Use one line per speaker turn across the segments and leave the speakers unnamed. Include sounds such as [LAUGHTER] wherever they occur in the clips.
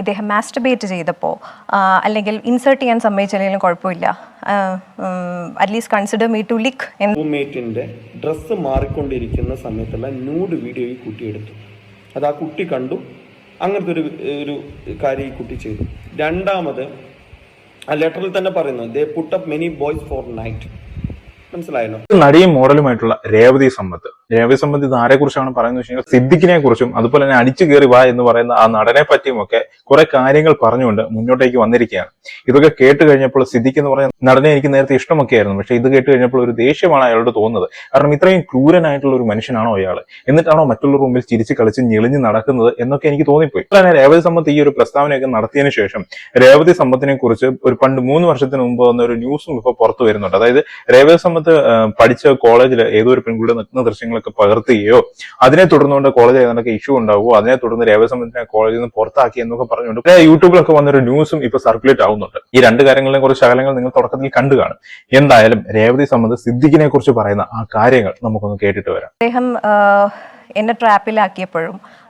ഇദ്ദേഹം മാസ്റ്റർബേറ്റ് ചെയ്തപ്പോൾ അല്ലെങ്കിൽ ഇൻസേർട്ട് ചെയ്യാൻ സമ്മതിച്ചില്ലെങ്കിലും കുഴപ്പമില്ല. At least consider me to lick എന്ന്.
റൂംമേറ്റിന്റെ ഡ്രസ്സ് മാറിക്കൊണ്ടിരിക്കുന്ന സമയത്തുള്ള ന്യൂഡ് വീഡിയോ ഈ കുട്ടി എടുത്തു. അത് ആ കുട്ടി കണ്ടു. അങ്ങനത്തെ ഒരു ഒരു കാര്യം ഈ കുട്ടി ചെയ്തു. രണ്ടാമത് ആ ലെറ്ററിൽ തന്നെ പറയുന്നു they put up many boys for night മനസ്സിലായല്ലോ?
നടിയും മോഡലുമായിട്ടുള്ള രേവതി സമ്പത്ത്. ആരെക്കുറിച്ചാണ് ആരെ കുറിച്ചാണ് പറയുന്നത് വെച്ച് കഴിഞ്ഞാൽ സിദ്ദിഖിനെ കുറിച്ചും അതുപോലെ തന്നെ അടിച്ചു കയറി വാ എന്ന് പറയുന്ന ആ നടനെ പറ്റിയും ഒക്കെ കുറെ കാര്യങ്ങൾ പറഞ്ഞുകൊണ്ട് മുന്നോട്ടേക്ക് വന്നിരിക്കുകയാണ്. ഇതൊക്കെ കേട്ട് കഴിഞ്ഞപ്പോൾ സിദ്ദിഖ് എന്ന് പറയുന്ന നടനെ എനിക്ക് നേരത്തെ ഇഷ്ടമൊക്കെ ആയിരുന്നു. പക്ഷെ ഇത് കേട്ട് കഴിഞ്ഞപ്പോൾ ഒരു ദേഷ്യമാണ് അയാളോട് തോന്നുന്നത്. കാരണം ഇത്രയും ക്രൂരനായിട്ടുള്ള ഒരു മനുഷ്യനാണോ അയാൾ എന്നിട്ടാണോ മറ്റുള്ള മുമ്പിൽ ചിരിച്ച് കളിച്ച് ഞെളിഞ്ഞ് നടക്കുന്നത് എന്നൊക്കെ എനിക്ക് തോന്നിപ്പോയി. തന്നെ രേവതി സമ്പത്ത് ഈ ഒരു പ്രസ്താവനയൊക്കെ നടത്തിയതിനു ശേഷം രേവതി സമ്പത്തിനെ കുറിച്ച് ഒരു പണ്ട് മൂന്ന് വർഷത്തിന് മുമ്പ് വന്ന ഒരു ന്യൂസും ഇപ്പൊ പുറത്തു വരുന്നുണ്ട്. അതായത് രേവതി സമ്പത്ത് പഠിച്ച കോളേജിൽ ഏതോ ഒരു പെൺകുട്ടിയുടെ നിൽക്കുന്ന ദൃശ്യങ്ങളൊക്കെ പകർത്തുകയോ അതിനെ തുടർന്നുകൊണ്ട് കോളേജ് ഏതാണ്ടൊക്കെ ഇഷ്യൂ ഉണ്ടാവുകയോ അതിനെ തുടർന്ന് രേവതി സമ്പത്തിനെ കോളേജിൽ നിന്ന് പുറത്താക്കി എന്നൊക്കെ പറഞ്ഞുകൊണ്ട് യൂട്യൂബിലൊക്കെ വന്നൊരു ന്യൂസും ഇപ്പൊ സർക്കുലേറ്റ് ആവുന്നുണ്ട്. ഈ രണ്ട് കാര്യങ്ങളിലെ കുറച്ച് ശകലങ്ങൾ നിങ്ങൾ തുടക്കത്തിൽ കണ്ടു കാണും. എന്തായാലും രേവതി സംബന്ധിച്ച് സിദ്ദിഖിനെ കുറിച്ച് പറയുന്ന ആ കാര്യങ്ങൾ നമുക്കൊന്ന് കേട്ടിട്ട് വരാം.
അദ്ദേഹം എന്നെ ട്രാപ്പിലാക്കിയപ്പോഴും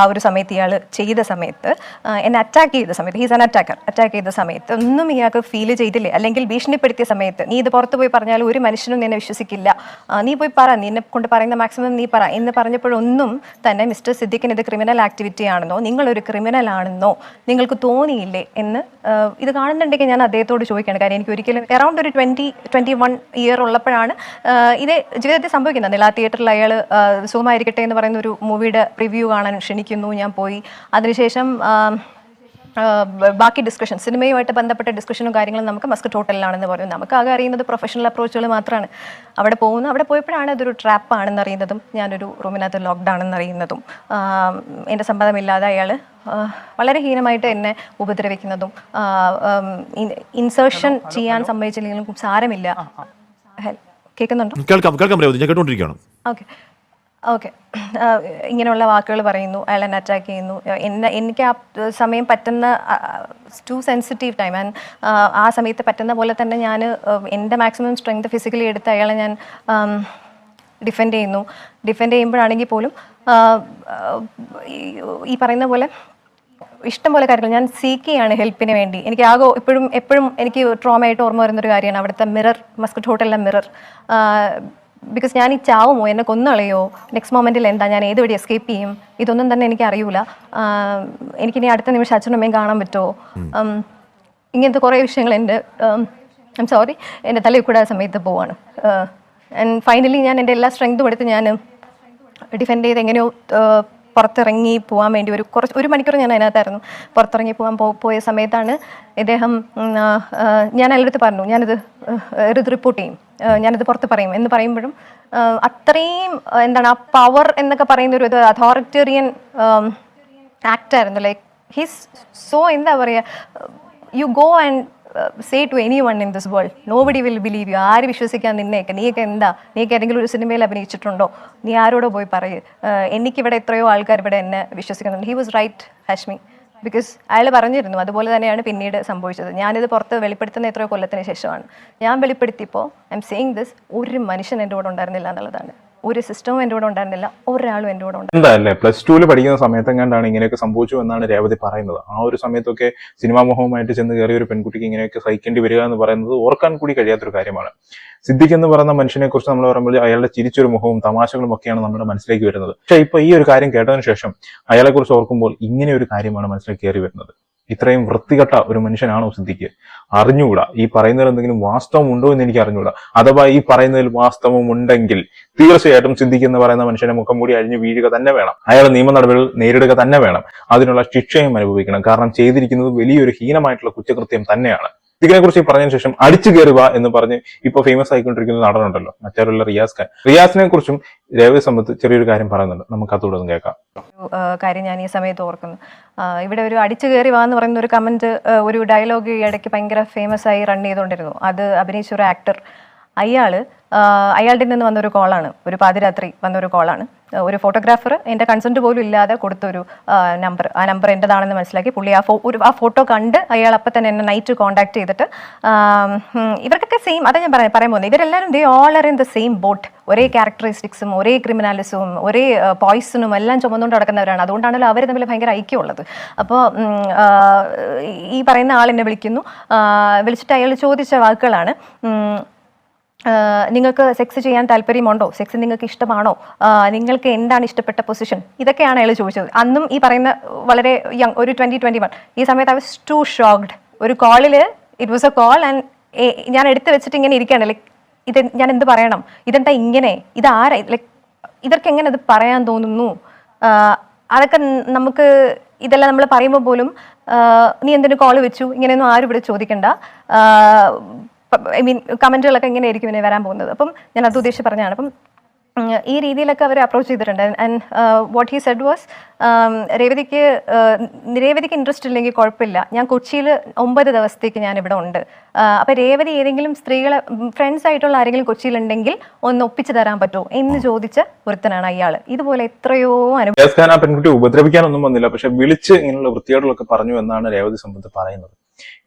ആ ഒരു സമയത്ത് ഇയാൾ ചെയ്ത സമയത്ത് എന്നെ അറ്റാക്ക് ചെയ്ത സമയത്ത് ഹീസ് ആൻ അറ്റാക്കർ അറ്റാക്ക് ചെയ്ത സമയത്ത് ഒന്നും ഇയാൾക്ക് ഫീൽ ചെയ്തില്ലേ? അല്ലെങ്കിൽ ഭീഷണിപ്പെടുത്തിയ സമയത്ത് നീ ഇത് പുറത്ത് പോയി പറഞ്ഞാൽ ഒരു മനുഷ്യനും നിന്നെ വിശ്വസിക്കില്ല. നീ പോയി പറ നിന്നെ കൊണ്ട് പറയുന്ന മാക്സിമം നീ പറ എന്ന് പറഞ്ഞപ്പോഴൊന്നും തന്നെ മിസ്റ്റർ സിദ്ദിഖിന് ഇത് ക്രിമിനൽ ആക്ടിവിറ്റി ആണെന്നോ നിങ്ങളൊരു ക്രിമിനൽ ആണെന്നോ നിങ്ങൾക്ക് തോന്നിയില്ലേ? എന്ന് ഇത് കാണുന്നുണ്ടെങ്കിൽ ഞാൻ അദ്ദേഹത്തോട് ചോദിക്കുകയാണ്. കാര്യം എനിക്ക് ഒരിക്കലും അറൗണ്ട് ഒരു ട്വന്റി ട്വന്റി വൺ ഇയർ ഉള്ളപ്പോഴാണ് ഇതേ ജീവിതത്തിൽ സംഭവിക്കുന്നത്. നില തിയേറ്ററിൽ അയാൾ സുഖമായിരിക്കട്ടെ എന്ന് പറയുന്ന ഒരു മൂവിയുടെ റിവ്യൂ കാണാൻ ക്ഷണിക്കുന്നു ഞാൻ പോയി. അതിനുശേഷം ബാക്കി ഡിസ്കഷൻ സിനിമയുമായിട്ട് ബന്ധപ്പെട്ട ഡിസ്കഷനും കാര്യങ്ങളും നമുക്ക് മസ്കറ്റ് ഹോട്ടലിലാണെന്ന് പറയും നമുക്ക് ആകെ അറിയുന്നത് പ്രൊഫഷണൽ അപ്രോച്ചുകൾ മാത്രമാണ് അവിടെ പോകുന്നു അവിടെ പോയപ്പോഴാണ് അതൊരു ട്രാപ്പ് ആണെന്ന് അറിയുന്നതും ഞാനൊരു റൂമിനകത്ത് ലോക്ക്ഡൗൺ എന്നറിയുന്നതും എന്റെ സമ്മതമില്ലാതെ അയാൾ വളരെ ഹീനമായിട്ട് എന്നെ ഉപദ്രവിക്കുന്നതും ഇൻസേർഷൻ ചെയ്യാൻ സമ്മതിച്ചില്ലെങ്കിലും സാരമില്ല. കേൾക്കുന്നുണ്ടോ?
കേൾക്കാം കേൾക്കാം രേവതി ഞാൻ കേട്ടോണ്ടിരിക്കുകയാണ്.
ഓക്കെ. ഓക്കെ [CLEARS THROAT] ഇങ്ങനെയുള്ള വാക്കുകൾ പറയുന്നു അയാൾ എന്നെ അറ്റാക്ക് ചെയ്യുന്നു. എന്നെ എനിക്ക് ആ സമയം പറ്റുന്ന ടു സെൻസിറ്റീവ് ടൈം ആൻഡ് ആ സമയത്ത് പറ്റുന്ന പോലെ തന്നെ ഞാൻ എന്റെ മാക്സിമം സ്ട്രെങ്ത് ഫിസിക്കലി എടുത്ത് അയാളെ ഞാൻ ഡിഫെൻഡ് ചെയ്യുന്നു. ഡിഫെൻഡ് ചെയ്യുമ്പോഴാണെങ്കിൽ പോലും ഈ- പറയുന്ന പോലെ ഇഷ്ടം പോലെ കാര്യങ്ങൾ. ഞാൻ സീക്ക് ചെയ്യാണ് ഹെൽപ്പിന് വേണ്ടി. എനിക്ക് ആകെ ഇപ്പോഴും എപ്പോഴും എനിക്ക് ട്രോമയായിട്ട് ഓർമ്മ വരുന്നൊരു കാര്യമാണ് അവിടുത്തെ മിറർ മസ്കറ്റ് ഹോട്ടലിലെ മിറർ ബിക്കോസ് ഞാൻ ഈ ചാവുമോ എന്നെ കൊന്നളയോ? നെക്സ്റ്റ് മൊമെന്റിൽ എന്താ? ഞാൻ ഏത് വഴി എസ്കേപ്പ് ചെയ്യും? ഇതൊന്നും തന്നെ എനിക്ക് അറിയൂല. എനിക്കിനി അടുത്ത നിമിഷം അച്ഛനും അമ്മയും കാണാൻ പറ്റുമോ ഇങ്ങനത്തെ കുറേ വിഷയങ്ങൾ എന്റെ ഐം സോറി എന്റെ തലയിൽ കൂടെ ആ സമയത്ത് പോവാണ്. ആൻഡ് ഫൈനലി ഞാൻ എന്റെ എല്ലാ സ്ട്രെങ്തും എടുത്ത് ഞാൻ ഡിഫെൻഡ് ചെയ്ത് എങ്ങനെയോ പുറത്തിറങ്ങി പോകാൻ വേണ്ടി ഒരു കുറച്ച് ഒരു മണിക്കൂർ ഞാൻ അതിനകത്തായിരുന്നു. പുറത്തിറങ്ങി പോകാൻ പോയ സമയത്താണ് ഇദ്ദേഹം ഞാൻ അയാളുടെ പറഞ്ഞു ഞാനിത് ഇത് റിപ്പോർട്ട് ചെയ്യും. ഞാനിത് പുറത്ത് പറയും. എന്ന് പറയുമ്പോഴും അത്രയും എന്താണ് ആ പവർ എന്നൊക്കെ പറയുന്ന ഒരു അതോറിറ്റേറിയൻ ആക്ടായിരുന്നു ലൈക്ക് ഹിസ് സോ എന്താ പറയുക you go and say to anyone in this world nobody will believe you ആര് വിശ്വസിക്കാൻ നിന്നെയൊക്കെ നീയൊക്കെ എന്താ? നീയൊക്കെ ഏതെങ്കിലും ഒരു സിനിമയിൽ അഭിനയിച്ചിട്ടുണ്ടോ? നീ ആരോടോ പോയി പറയൂ. എനിക്കിവിടെ എത്രയോ ആൾക്കാർ ഇവിടെ എന്നെ വിശ്വസിക്കുന്നുണ്ട്. He was right Hashmi because അയാൾ പറഞ്ഞിരുന്നു അതുപോലെ തന്നെയാണ് പിന്നീട് സംഭവിച്ചത്. ഞാനിത് പുറത്ത് വെളിപ്പെടുത്തുന്ന എത്രയോ കൊല്ലത്തിന് ശേഷമാണ്. ഞാൻ വെളിപ്പെടുത്തിയപ്പോൾ ഐ എം സെയിങ് ദിസ് ഒരു മനുഷ്യൻ എന്റെ കൂടെ ഉണ്ടായിരുന്നില്ല എന്നുള്ളതാണ്. ഒരു സിസ്റ്റവും എന്റെ കൂടെ ഉണ്ടായിരുന്നില്ല ഒരാളും എന്റെ കൂടെ
എന്താ പ്ലസ് ടുവിൽ പഠിക്കുന്ന സമയത്ത് എങ്ങാണ്ടാണ് ഇങ്ങനെയൊക്കെ സംഭവിച്ചു എന്നാണ് രേവതി പറയുന്നത്. ആ ഒരു സമയത്തൊക്കെ സിനിമാ മോഹവുമായിട്ട് ചെന്ന് കയറിയ ഒരു പെൺകുട്ടിക്ക് ഇങ്ങനെയൊക്കെ സഹിക്കേണ്ടി വരിക എന്ന് പറയുന്നത് ഓർക്കാൻ കൂടി കഴിയാത്തൊരു കാര്യമാണ്. സിദ്ദിഖ് എന്ന് പറയുന്ന മനുഷ്യനെ കുറിച്ച് നമ്മൾ പറയുമ്പോൾ അയാളുടെ ചിരിച്ചൊരു മുഖവും തമാശകളും ഒക്കെയാണ് നമ്മുടെ മനസ്സിലേക്ക് വരുന്നത്. പക്ഷേ ഇപ്പൊ ഈ ഒരു കാര്യം കേട്ടതിന് ശേഷം അയാളെക്കുറിച്ച് ഓർക്കുമ്പോൾ ഇങ്ങനെ ഒരു കാര്യമാണ് മനസ്സിലേക്ക് കയറി വരുന്നത്. ഇത്രയും വൃത്തികെട്ട ഒരു മനുഷ്യനാണോ സിദ്ദിഖ് അറിഞ്ഞുകൂടാ. ഈ പറയുന്നതിൽ എന്തെങ്കിലും വാസ്തവം ഉണ്ടോ എന്ന് എനിക്ക് അറിഞ്ഞുകൂടാ. അഥവാ ഈ പറയുന്നതിൽ വാസ്തവം ഉണ്ടെങ്കിൽ തീർച്ചയായിട്ടും സിദ്ദിഖ് എന്ന് പറയുന്ന മനുഷ്യനെ മുഖം കൂടി അഴിഞ്ഞു വീഴുക തന്നെ വേണം. അയാൾ നിയമ നടപടികൾ നേരിടുക തന്നെ വേണം. അതിനുള്ള ശിക്ഷയും അനുഭവിക്കണം. കാരണം ചെയ്തിരിക്കുന്നത് വലിയൊരു ഹീനമായിട്ടുള്ള കുറ്റകൃത്യം തന്നെയാണ്. ഇതിനെ കുറിച്ച് പറഞ്ഞതിന് ശേഷം അടിച്ചു കയറുക എന്ന് പറഞ്ഞ് ഇപ്പൊ ഫേമസ് ആയിക്കൊണ്ടിരിക്കുന്ന നടനുണ്ടല്ലോ മറ്റാരുള്ള റിയാസ് ഖാൻ. റിയാസിനെ കുറിച്ചും രേവതി സമ്പത്ത് ചെറിയൊരു കാര്യം പറയുന്നുണ്ട് നമുക്ക് അതുകൂടെ ഒന്ന് കേൾക്കാം.
കാര്യം ഞാൻ ഈ സമയത്ത് ഓർക്കുന്നു. ഇവിടെ ഒരു അടിച്ചു കയറി വാ എന്ന് പറയുന്ന ഒരു കമന്റ് ഒരു ഡയലോഗ് ഈ ഇടയ്ക്ക് ഭയങ്കര ഫേമസ് ആയി റൺ ചെയ്തുകൊണ്ടിരുന്നു. അത് അഭിനയിച്ച ഒരു ആക്ടർ അയാൾ അയാളുടെ നിന്ന് വന്നൊരു കോളാണ്. ഒരു പാതിരാത്രി വന്നൊരു കോളാണ്. ഒരു ഫോട്ടോഗ്രാഫർ എന്റെ കൺസെന്റ് പോലും ഇല്ലാതെ കൊടുത്തൊരു നമ്പർ ആ നമ്പർ എന്റെതാണെന്ന് മനസ്സിലാക്കി പുള്ളി ആ ഫോ ഒരു ആ ഫോട്ടോ കണ്ട് അയാൾ അപ്പം തന്നെ എന്നെ നൈറ്റ് കോൺടാക്ട് ചെയ്തിട്ട് ഇവർക്കൊക്കെ സെയിം അതാ ഞാൻ പറയാൻ പറയാൻ പോകുന്നത്. ഇവരെല്ലാവരും they all are in the same boat ഒരേ ക്യാരക്ടറിസ്റ്റിക്സും ഒരേ ക്രിമിനാലിസും ഒരേ പോയിസണും എല്ലാം ചുമന്നുകൊണ്ട് നടക്കുന്നവരാണ്. അതുകൊണ്ടാണല്ലോ അവർ തമ്മിൽ ഭയങ്കര ഐക്യമുള്ളത്. അപ്പോൾ ഈ പറയുന്ന ആൾ എന്നെ വിളിക്കുന്നു. വിളിച്ചിട്ട് അയാൾ ചോദിച്ച വാക്കുകളാണ് നിങ്ങൾക്ക് സെക്സ് ചെയ്യാൻ താല്പര്യമുണ്ടോ? സെക്സ് നിങ്ങൾക്ക് ഇഷ്ടമാണോ? നിങ്ങൾക്ക് എന്താണ് ഇഷ്ടപ്പെട്ട പൊസിഷൻ ഇതൊക്കെയാണ് അയാൾ ചോദിച്ചത്. അന്നും ഈ പറയുന്ന വളരെ യങ് ഒരു ട്വന്റി ട്വന്റി വൺ ഈ സമയത്ത് ഐ വാസ് ടു ഷോക്ഡ് ഒരു കോളിൽ it was a call and ഞാൻ എടുത്ത് വെച്ചിട്ട് ഇങ്ങനെ ഇരിക്കുകയാണ്. ലൈക്ക് ഇത് ഞാൻ എന്ത് പറയണം? ഇതെന്താ ഇങ്ങനെ? ഇത് ആരാ? ലൈക്ക് ഇവർക്ക് എങ്ങനെ അത് പറയാൻ തോന്നുന്നു? അതൊക്കെ നമുക്ക് ഇതെല്ലാം നമ്മൾ പറയുമ്പോൾ പോലും നീ എന്തിനു കോൾ വെച്ചു? ഇങ്ങനെയൊന്നും ആരും ഇവിടെ ചോദിക്കണ്ട. ഐ മീൻ കമന്റുകളൊക്കെ ഇങ്ങനെ ആയിരിക്കും ഇനി വരാൻ പോകുന്നത്. അപ്പം ഞാൻ അത് ഉദ്ദേശിച്ച് പറഞ്ഞതാണ്. അപ്പം ഈ രീതിയിലൊക്കെ അവർ അപ്രോച്ച് ചെയ്തിട്ടുണ്ട്. And what he said was രേവതിക്ക് uh, രേവതിക്ക് ഇൻട്രസ്റ്റ് ഇല്ലെങ്കിൽ കുഴപ്പമില്ല. ഞാൻ കൊച്ചിയിൽ ഒമ്പത് ദിവസത്തേക്ക് ഞാൻ ഇവിടെ ഉണ്ട്. അപ്പോൾ രേവതി ഏതെങ്കിലും സ്ത്രീകളെ ഫ്രണ്ട്സ് ആയിട്ടുള്ള ആരെങ്കിലും കൊച്ചിയിലുണ്ടെങ്കിൽ ഒന്ന് ഒപ്പിച്ച് തരാൻ പറ്റുമോ എന്ന് ചോദിച്ച ഒരുത്തനാണ് അയാൾ ഇതുപോലെ എത്രയോ അനുഭവം
പെൺകുട്ടി ഉപദ്രവിക്കാനൊന്നും വന്നില്ല. പക്ഷെ വിളിച്ച് ഇങ്ങനെയുള്ള വൃത്തിയോടുകളൊക്കെ പറഞ്ഞു എന്നാണ് രേവതി സംബന്ധിച്ച് പറയുന്നത്.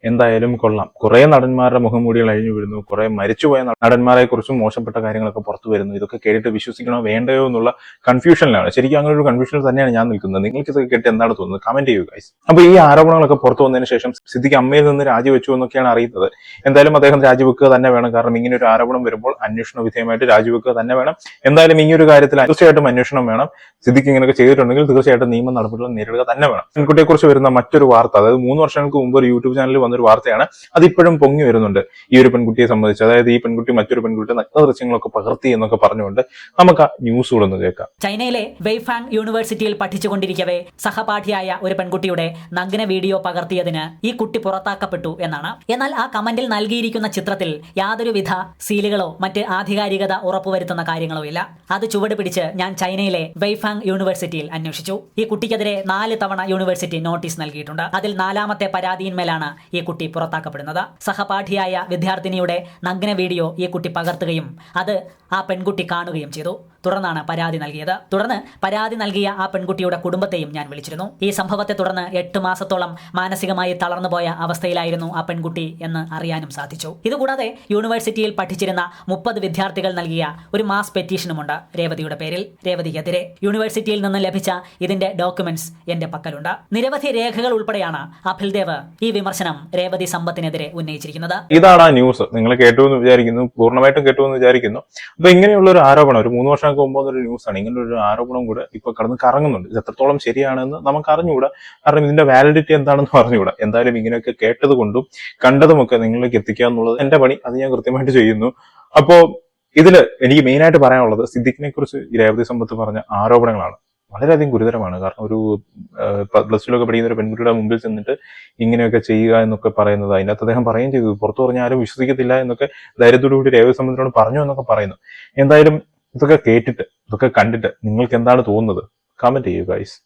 എന്തായാലും കൊള്ളാം. കുറേ നടന്മാരുടെ മുഖംമൂടികൾ അഴിഞ്ഞു വീഴുന്നു. കുറേ മരിച്ചുപോയ നടന്മാരെ കുറിച്ചും മോശപ്പെട്ട കാര്യങ്ങളൊക്കെ പുറത്തു വരുന്നു. ഇതൊക്കെ കേട്ടിട്ട് വിശ്വസിക്കണോ വേണ്ടയോ എന്നുള്ള കൺഫ്യൂഷനിലാണ് ശരിക്കും അങ്ങനെ ഒരു കൺഫ്യൂഷനിൽ തന്നെയാണ് ഞാൻ നിൽക്കുന്നത്. നിങ്ങൾക്ക് ഇതൊക്കെ കേട്ട് എന്താണ് തോന്നുന്നത്? കമന്റ് ചെയ്യുക അപ്പൊ ഈ ആരോപണങ്ങളൊക്കെ പുറത്തു വന്നതിന് ശേഷം സിദ്ദിഖ് അമ്മയിൽ നിന്ന് രാജിവെച്ചു എന്നൊക്കെയാണ് അറിയുന്നത്. എന്തായാലും അദ്ദേഹം രാജിവെക്കുക തന്നെ വേണം. കാരണം ഇങ്ങനെ ഒരു ആരോപണം വരുമ്പോൾ അന്വേഷണ വിധേയമായിട്ട് രാജിവെക്കുക തന്നെ വേണം. എന്തായാലും ഈ ഒരു കാര്യത്തിൽ തീർച്ചയായിട്ടും അന്വേഷണം വേണം. സിദ്ദിഖ് ഇങ്ങനെയൊക്കെ ചെയ്തിട്ടുണ്ടെങ്കിൽ തീർച്ചയായിട്ടും നിയമ നടപടികൾ നേരിടുക തന്നെ വേണം. പെൺകുട്ടിയെ കുറിച്ച് വരുന്ന മറ്റൊരു വാർത്ത അതായത് മൂന്ന് വർഷങ്ങൾക്ക് മുമ്പ് ഒരു യൂട്യൂബ് ചാനലിൽ വന്നൊരു വാർത്തയാണ്. അതിപ്പോഴും പൊങ്ങി വരുന്നുണ്ട്. ഈ ഒരു പെൺകുട്ടിയെ സംബന്ധിച്ച് അതായത് ഈ പെൺകുട്ടി മറ്റൊരു പെൺകുട്ടിയുടെ നഗ്ന ദൃശ്യങ്ങളൊക്കെ പകർത്തി എന്നൊക്കെ പറഞ്ഞുകൊണ്ട് നമുക്ക് ആ ന്യൂസുകളൊന്ന് കേൾക്കാം.
ചൈനയിലെ വെയ്ഫാങ് യൂണിവേഴ്സിറ്റിയിൽ പഠിച്ചുകൊണ്ടിരിക്കവേ സഹപാഠിയായ ഒരു പെൺകുട്ടിയുടെ നഗ്ന വീഡിയോ പകർത്തിയതിന് ഈ കുട്ടി പുറത്താക്കപ്പെട്ടു എന്നാണ്. എന്നാൽ ആ കമന്റിൽ നൽകിയിരിക്കുന്ന ചിത്രത്തിൽ യാതൊരുവിധ സീലുകളോ മറ്റ് ആധികാരികത ഉറപ്പുവരുത്തുന്ന കാര്യങ്ങളോ ഇല്ല. അത് ചുവട് പിടിച്ച് ഞാൻ ചൈനയിലെ വെയ്ഫാങ് യൂണിവേഴ്സിറ്റിയിൽ അന്വേഷിച്ചു. ഈ കുട്ടിക്കെതിരെ നാല് തവണ യൂണിവേഴ്സിറ്റി നോട്ടീസ് നൽകിയിട്ടുണ്ട്. അതിൽ നാലാമത്തെ പരാതിയിന്മേലാണ് ഈ കുട്ടി പുറത്താക്കപ്പെടുന്നത്. സഹപാഠിയായ വിദ്യാർത്ഥിനിയുടെ നഗ്ന വീഡിയോ ഈ കുട്ടി പകർത്തുകയും അത് ആ പെൺകുട്ടി കാണുകയും ചെയ്തു. തുടർന്നാണ് പരാതി നൽകിയത്. തുടർന്ന് പരാതി നൽകിയ ആ പെൺകുട്ടിയുടെ കുടുംബത്തെയും ഞാൻ വിളിച്ചിരുന്നു. ഈ സംഭവത്തെ തുടർന്ന് എട്ട് മാസത്തോളം മാനസികമായി തളർന്നുപോയ അവസ്ഥയിലായിരുന്നു ആ പെൺകുട്ടി എന്ന് അറിയാനും സാധിച്ചു. ഇതുകൂടാതെ യൂണിവേഴ്സിറ്റിയിൽ പഠിച്ചിരുന്ന മുപ്പത് വിദ്യാർത്ഥികൾ നൽകിയ ഒരു മാസ് പെറ്റീഷനുമുണ്ട് രേവതിയുടെ പേരിൽ. രേവതിക്കെതിരെ യൂണിവേഴ്സിറ്റിയിൽ നിന്ന് ലഭിച്ച ഇതിന്റെ ഡോക്യുമെന്റ്സ് എന്റെ പക്കലുണ്ട്. നിരവധി രേഖകൾ ഉൾപ്പെടെയാണ് അഭിൽദേവ് ഈ വിമർശനം രേവതി സമ്പത്തിനെതിരെ ഉന്നയിച്ചിരിക്കുന്നത്.
ഇതാണ് ന്യൂസ്. നിങ്ങൾ കേട്ടു എന്ന് വിചാരിക്കുന്നു പൂർണമായിട്ടും കേട്ടു എന്ന് വിചാരിക്കുന്നു. അപ്പൊ ഇങ്ങനെയുള്ള ഒരു ആരോപണം ഒരു മൂന്ന് വർഷങ്ങൾക്ക് മുമ്പ് ഒരു ന്യൂസാണ്. ഇങ്ങനെ ഒരു ആരോപണം കൂടെ ഇപ്പൊ കടന്ന് കറങ്ങുന്നുണ്ട്. ഇത് എത്രത്തോളം ശരിയാണെന്ന് നമുക്ക് അറിഞ്ഞുകൂടാ കാരണം ഇതിന്റെ വാലിഡിറ്റി എന്താണെന്ന് അറിഞ്ഞുകൂടാ എന്തായാലും ഇങ്ങനെയൊക്കെ കേട്ടത് കൊണ്ടും കണ്ടതുമൊക്കെ നിങ്ങളിലേക്ക് എത്തിക്കുക എന്നുള്ളത് എന്റെ പണി. അത് ഞാൻ കൃത്യമായിട്ട് ചെയ്യുന്നു. അപ്പോ ഇതിൽ എനിക്ക് മെയിൻ ആയിട്ട് പറയാനുള്ളത് സിദ്ദിഖിനെ കുറിച്ച് രേവതി സമ്പത്ത് പറഞ്ഞ ആരോപണങ്ങളാണ്. വളരെയധികം ഗുരുതരമാണ്. കാരണം ഒരു പ്ലസ് ടു ടുലൊക്കെ പഠിക്കുന്ന ഒരു പെൺകുട്ടിയുടെ മുമ്പിൽ ചെന്നിട്ട് ഇങ്ങനെയൊക്കെ ചെയ്യുക എന്നൊക്കെ പറയുന്നത്. അതിനകത്ത് അദ്ദേഹം പറയുകയും ചെയ്തു. പുറത്തു പറഞ്ഞാൽ ആരും വിശ്വസിക്കത്തില്ല എന്നൊക്കെ ധൈര്യത്തോടുകൂടി രേവതി സമ്പത്തിനോട് പറഞ്ഞു എന്നൊക്കെ പറയുന്നു. എന്തായാലും ഇതൊക്കെ കേട്ടിട്ട് ഇതൊക്കെ കണ്ടിട്ട് നിങ്ങൾക്ക് എന്താണ് തോന്നുന്നത്? കമന്റ് ചെയ്യുക ഗൈസ്